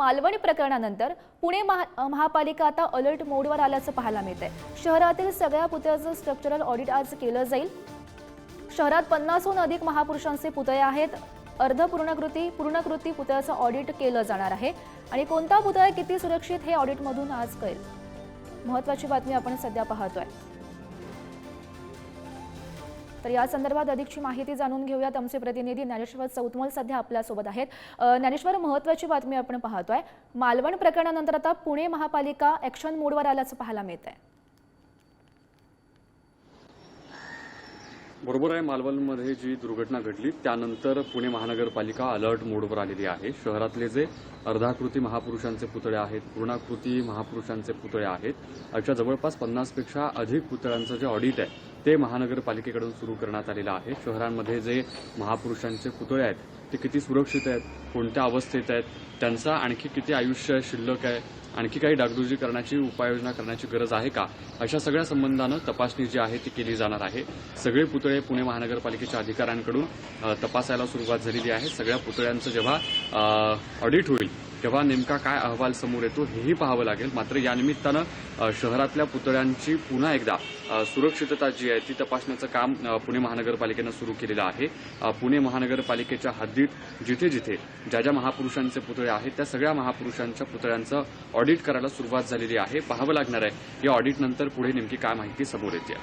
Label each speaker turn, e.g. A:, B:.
A: मालवणी प्रकरणानंतर पुणे महा महापालिका आता अलर्ट मोडवर आल्याचं पाहायला मिळत आहे शहरातील सगळ्या पुतळ्याचं स्ट्रक्चरल ऑडिट आज केलं जाईल. शहरात पन्नासहून अधिक महापुरुषांचे पुतळे आहेत. अर्ध पूर्णकृती पूर्णकृती पुतळ्याचं ऑडिट केलं जाणार आहे. आणि कोणता पुतळा किती सुरक्षित हे ऑडिटमधून आज कळेल. महत्वाची बातमी आपण सध्या पाहतोय. तर या संदर्भात अधिकची माहिती जाणून घेऊयात आमचे प्रतिनिधी ज्ञानेश्वर चौतमल सध्या आपल्यासोबत आहेत. ज्ञानेश्वर महत्वाची बातमी आपण पाहतोय. मालवण प्रकरणानंतर आता पुणे महापालिका ऍक्शन मोडवर आल्याचं पाहायला मिळत आहे
B: बरोबर आहे मालवणमध्ये जी दुर्घटना घडली त्यानंतर पुणे महानगरपालिका अलर्ट मोडवर आलेली आहे. शहरातले जे अर्धाकृती महापुरुषांचे पुतळे आहेत पूर्णाकृती महापुरुषांचे पुतळे आहेत अशा जवळपास पन्नासपेक्षा अधिक पुतळ्यांचं जे ऑडिट आहे ते महानगरपालिकेकडून सुरू करण्यात आलेलं आहे. शहरांमध्ये जे महापुरुषांचे पुतळे आहेत ते किती सुरक्षित आहेत कोणत्या अवस्थेत आहेत त्यांचा आणखी किती आयुष्य शिल्लक आहे आणखी काही डागडुजी करण्याची उपाययोजना करण्याची गरज आहे का? अशा सगळ्या संबंधानं तपासणी जी आहे ती केली जाणार आहे. सगळे पुतळे पुणे महानगरपालिकेच्या अधिकाऱ्यांकडून तपासायला सुरुवात झालेली आहे. सगळ्या पुतळ्यांचं जेव्हा ऑडिट होईल तेव्हा नेमका काय अहवाल समोर येतो हेही पाहावं लागेल. मात्र या निमित्तानं शहरातल्या पुतळ्यांची पुन्हा एकदा सुरक्षितता जी आहे ती तपासण्याचं काम पुणे महानगरपालिकेनं सुरू केलेलं आहे. पुणे महानगरपालिकेच्या हद्दीत जिथे जिथे ज्या ज्या महापुरुषांचे पुतळे आहेत त्या सगळ्या महापुरुषांच्या पुतळ्यांचं ऑडिट करायला सुरुवात झालेली आहे. पाहावं लागणार आहे. या ऑडिटनंतर पुढे नेमकी काय माहिती समोर येते.